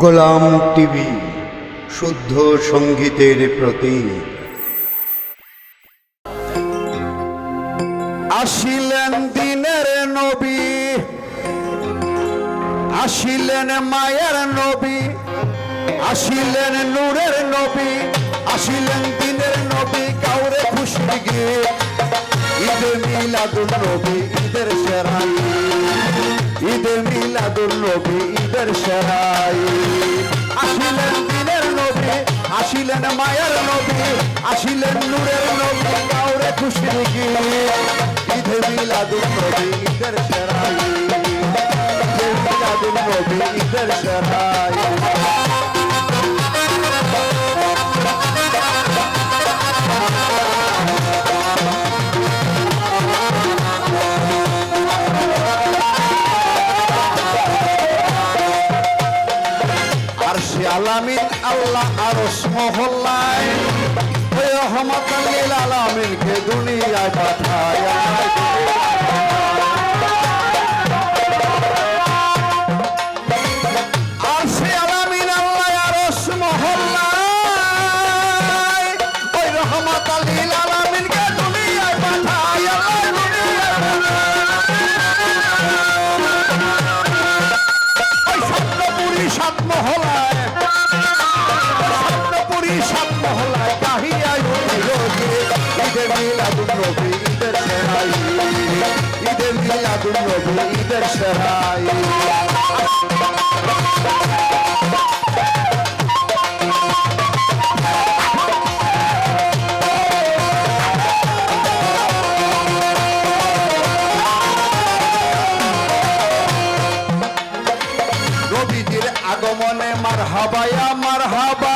গোলাম TV, শুদ্ধ সঙ্গীতের প্রতীক আসিলেন দিনের নবী, আসিলেন মায়ের নবী, আসিলেন নূরের নবী, আসিলেন দিনের নবী, কাউরে খুশি গিয়ে ঈদে মিলাদুল নবী, ঈদের সেরাই ঈদে মিলাদুল নবী, ঈদের সেরাই। আসিলেন দিনের নবী, আসিলেন মায়ের নবী, আসিলেন নূরের নবী, কাউরে খুশি কি ঈদের মিলাদুল নবী, ঈদের সেরাই। ঈদের মিলাদুল নবী, ঈদের সেরাই। আলামিন আল্লাহ আরস মহল্লায়। রহমত আলামিনকে দুনিয়ায় পাঠায়। মার হাবায়া মার হাবা।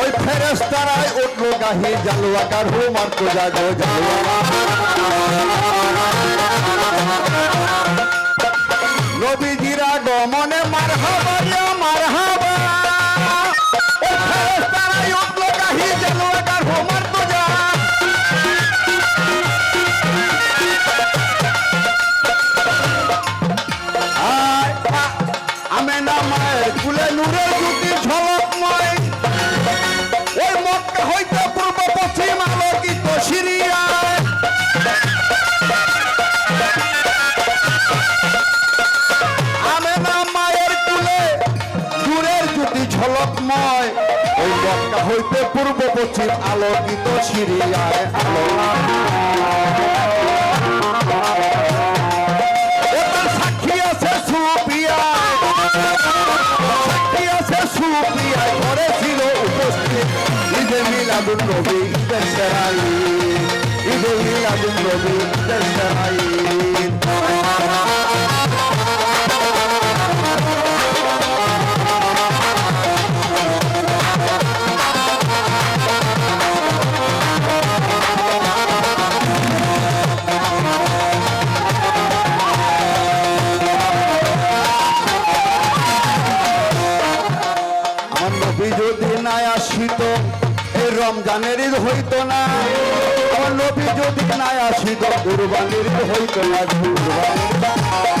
ওই ফেরেস্তারায় উঠল গাহি, জালুয়া কার হুমার তো জাগো, জালুয়া নবীজির গমনে মার হাবায়া মায়ের কুলে নূরের জ্যোতি ঝলকময়। ওই মক্কা হইতে পূর্ব পশ্চিম আলোকিত মক্কা হইতে পূর্ব পশ্চিম আলোকিত সিরিয়ায়। আলো মিলাদুন নবী ঈদের সেরাই ঈদে মিলাদুন নবী ঈদের সেরাই আমার নবী যদি না আসিত এই রমজানের হইতো না। আমার নবী যদি না আসিত কুরবানির হইতো না কুরবানির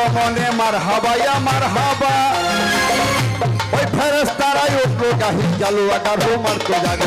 আগমনে মার হাবায়া মার হাবা ওই ফেরেস্তারাই উঠল গাহি জালু আকার হো মার তো জাগে